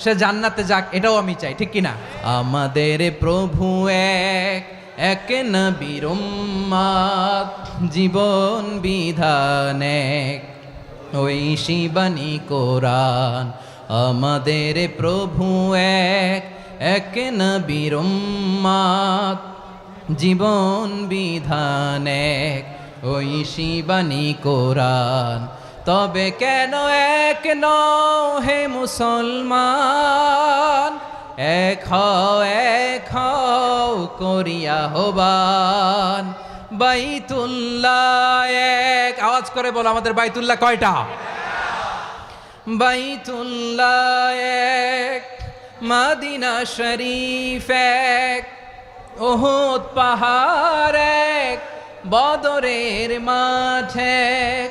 সে জান্নাতে যাক, এটাও আমি চাই, ঠিক কিনা? আমাদের প্রভু এক এক জীবন বিধান এক। ওই শিবানী কোরআন, আমাদের প্রভু এক এক নবীর জীবন বিধান এক। ওই শিবানী কোরআন তবে কেন এক নও হে মুসলমান? এক এক করিয়া হবান। বাইতুল্লাহ এক। আওয়াজ করে বলো আমাদের বাইতুল্লাহ কয়টা? বাইতুল্লাহ এক। মাদিনা শরীফ এক। ওহুদ পাহাড় এক। বদরের মাঠে